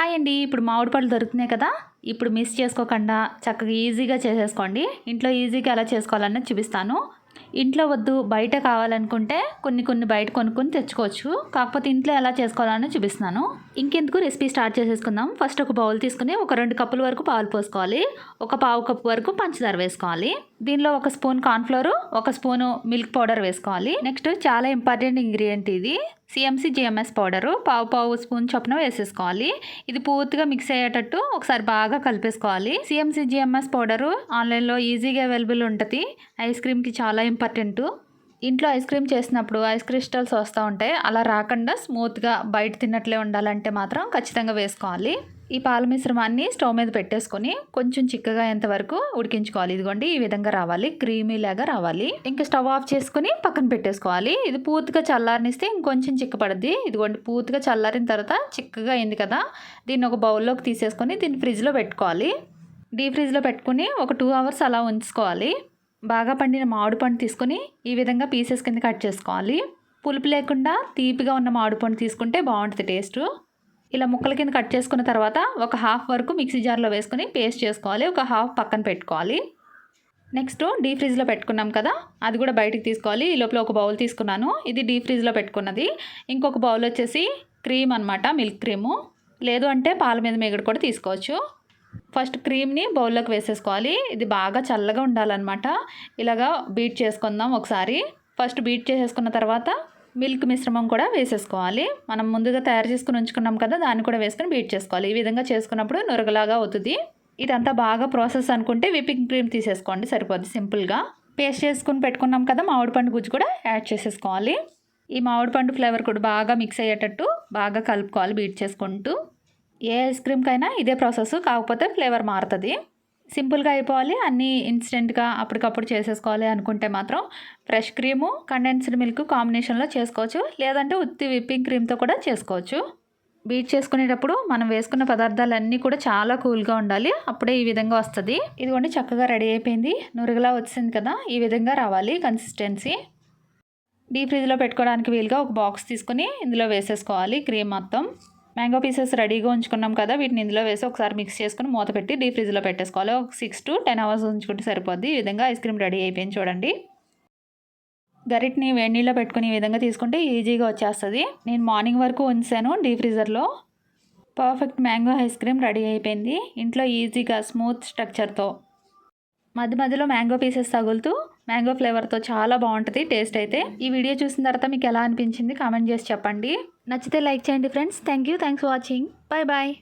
Hi అండి. ఇప్పుడు మామిడి పళ్ళు దొరుకుతున్నాయి కదా. ఇప్పుడు మిస్ చేసుకోకుండా చక్కగా ఈజీగా చేసేసుకోండి. ఇంట్లో ఈజీగా ఎలా చేసుకోవాలన్నది చూపిస్తాను. ఇంట్లో వద్దు బయట కావాలనుకుంటే కొన్ని కొన్ని బయట కొనుక్కొని తెచ్చుకోవచ్చు. కాకపోతే ఇంట్లో ఎలా చేసుకోవాలని చూపిస్తున్నాను. ఇంకెందుకు రెసిపీ స్టార్ట్ చేసేసుకుందాం. ఫస్ట్ ఒక బౌల్ తీసుకుని ఒక రెండు కప్పుల వరకు పాలు పోసుకోవాలి. ఒక పావు కప్పు వరకు పంచదార వేసుకోవాలి. దీనిలో ఒక స్పూన్ కార్న్ఫ్లోర్ ఒక స్పూను మిల్క్ పౌడర్ వేసుకోవాలి. నెక్స్ట్ చాలా ఇంపార్టెంట్ ఇంగ్రీడియంట్ ఇది. సిఎంసి జిఎంఎస్ పౌడరు పావు పావు స్పూన్ చొప్పున వేసేసుకోవాలి. ఇది పూర్తిగా మిక్స్ అయ్యేటట్టు ఒకసారి బాగా కలిపేసుకోవాలి. సిఎంసి జిఎంఎస్ పౌడరు ఆన్లైన్లో ఈజీగా అవైలబుల్ ఉంటుంది. ఐస్ క్రీమ్కి చాలా ఇంపార్టెంట్. ఇంట్లో ఐస్ క్రీమ్ చేసినప్పుడు ఐస్ క్రిస్టల్స్ వస్తూ ఉంటాయి. అలా రాకుండా స్మూత్గా బయట తిన్నట్లే ఉండాలంటే మాత్రం ఖచ్చితంగా వేసుకోవాలి. ఈ పాల మిశ్రమాన్ని స్టవ్ మీద పెట్టేసుకొని కొంచెం చిక్కగా అయ్యేంత వరకు ఉడికించుకోవాలి. ఇదిగోండి ఈ విధంగా రావాలి. క్రీమీ లాగా రావాలి. ఇంకా స్టవ్ ఆఫ్ చేసుకుని పక్కన పెట్టేసుకోవాలి. ఇది పూర్తిగా చల్లారనిస్తే ఇంకొంచెం చిక్కపడద్ది. ఇదిగోండి పూర్తిగా చల్లారిన తర్వాత చిక్కగా అయింది కదా దీన్ని ఒక బౌల్లోకి తీసేసుకొని దీన్ని ఫ్రిడ్జ్లో పెట్టుకోవాలి. డీప్ ఫ్రిడ్జ్లో పెట్టుకుని ఒక టూ అవర్స్ అలా ఉంచుకోవాలి. బాగా పండిన మామిడి పండు తీసుకొని ఈ విధంగా పీసెస్ కింద కట్ చేసుకోవాలి. పులుపు లేకుండా తీపిగా ఉన్న మామిడి పండు తీసుకుంటే బాగుంటుంది టేస్ట్. ఇలా ముక్కల కింద కట్ చేసుకున్న తర్వాత ఒక హాఫ్ వరకు మిక్సీ జార్లో వేసుకొని పేస్ట్ చేసుకోవాలి. ఒక హాఫ్ పక్కన పెట్టుకోవాలి. నెక్స్ట్ డీ ఫ్రిడ్జ్లో పెట్టుకున్నాం కదా అది కూడా బయటికి తీసుకోవాలి. ఈ లోపల ఒక బౌల్ తీసుకున్నాను. ఇది డీ ఫ్రిడ్జ్లో పెట్టుకున్నది. ఇంకొక బౌల్ వచ్చేసి క్రీమ్ అనమాట మిల్క్ క్రీము. లేదు అంటే పాల మీద మేగడ కూడా తీసుకోవచ్చు. ఫస్ట్ క్రీమ్ని బౌల్లోకి వేసేసుకోవాలి. ఇది బాగా చల్లగా ఉండాలన్నమాట. ఇలాగా బీట్ చేసుకుందాం ఒకసారి. ఫస్ట్ బీట్ చేసేసుకున్న తర్వాత మిల్క్ మిశ్రమం కూడా వేసేసుకోవాలి. మనం ముందుగా తయారు చేసుకుని ఉంచుకున్నాం కదా దాన్ని కూడా వేసుకొని బీట్ చేసుకోవాలి. ఈ విధంగా చేసుకున్నప్పుడు నురగలాగా అవుతుంది. ఇదంతా బాగా ప్రాసెస్ అనుకుంటే విప్పింగ్ క్రీమ్ తీసేసుకోండి సరిపోద్ది సింపుల్గా. పేస్ట్ చేసుకుని పెట్టుకున్నాం కదా మామిడి పండు గుజ్జు కూడా యాడ్ చేసేసుకోవాలి. ఈ మామిడి పండు ఫ్లేవర్ కూడా బాగా మిక్స్ అయ్యేటట్టు బాగా కలుపుకోవాలి బీట్ చేసుకుంటూ. ఏ ఐస్ క్రీమ్కైనా ఇదే ప్రాసెస్ కాకపోతే ఫ్లేవర్ మారుతుంది. సింపుల్గా అయిపోవాలి. అన్నీ ఇన్స్టెంట్గా అప్పటికప్పుడు చేసేసుకోవాలి అనుకుంటే మాత్రం ఫ్రెష్ క్రీము కండెన్స్డ్ మిల్క్ కాంబినేషన్లో చేసుకోవచ్చు. లేదంటే ఉత్తి విప్పింగ్ క్రీమ్తో కూడా చేసుకోవచ్చు. బీట్ చేసుకునేటప్పుడు మనం వేసుకున్న పదార్థాలన్నీ కూడా చాలా కూల్గా ఉండాలి. అప్పుడే ఈ విధంగా వస్తుంది. ఇదిగోండి చక్కగా రెడీ అయిపోయింది. నురుగులా వచ్చింది కదా ఈ విధంగా రావాలి కన్సిస్టెన్సీ. డీప్ ఫ్రిడ్జ్లో పెట్టుకోవడానికి వీలుగా ఒక బాక్స్ తీసుకుని ఇందులో వేసేసుకోవాలి క్రీమ్ మొత్తం. మ్యాంగో పీసెస్ రెడీగా ఉంచుకున్నాం కదా వీటిని ఇందులో వేసి ఒకసారి మిక్స్ చేసుకుని మూత పెట్టి డీప్ ఫ్రిడ్జ్లో పెట్టేసుకోవాలి. ఒక సిక్స్ టు టెన్ అవర్స్ ఉంచుకుంటే సరిపోద్ది. ఈ విధంగా ఐస్ క్రీమ్ రెడీ అయిపోయింది చూడండి. గరిటిని వేడి నీళ్ళలో పెట్టుకుని ఈ విధంగా తీసుకుంటే ఈజీగా వచ్చేస్తుంది. నేను మార్నింగ్ వరకు ఉంచాను deep ఫ్రీజర్లో perfect mango ice cream ready అయిపోయింది. ఇంట్లో ఈజీగా స్మూత్ స్ట్రక్చర్తో. మధ్య మధ్యలో మ్యాంగో పీసెస్ తగులుతూ మ్యాంగో ఫ్లేవర్తో చాలా బాగుంటుంది టేస్ట్ అయితే. ఈ వీడియో చూసిన తర్వాత మీకు ఎలా అనిపించింది కామెంట్ చేసి చెప్పండి. నచ్చితే లైక్ చేయండి friends. Thank you thanks watching. Bye bye.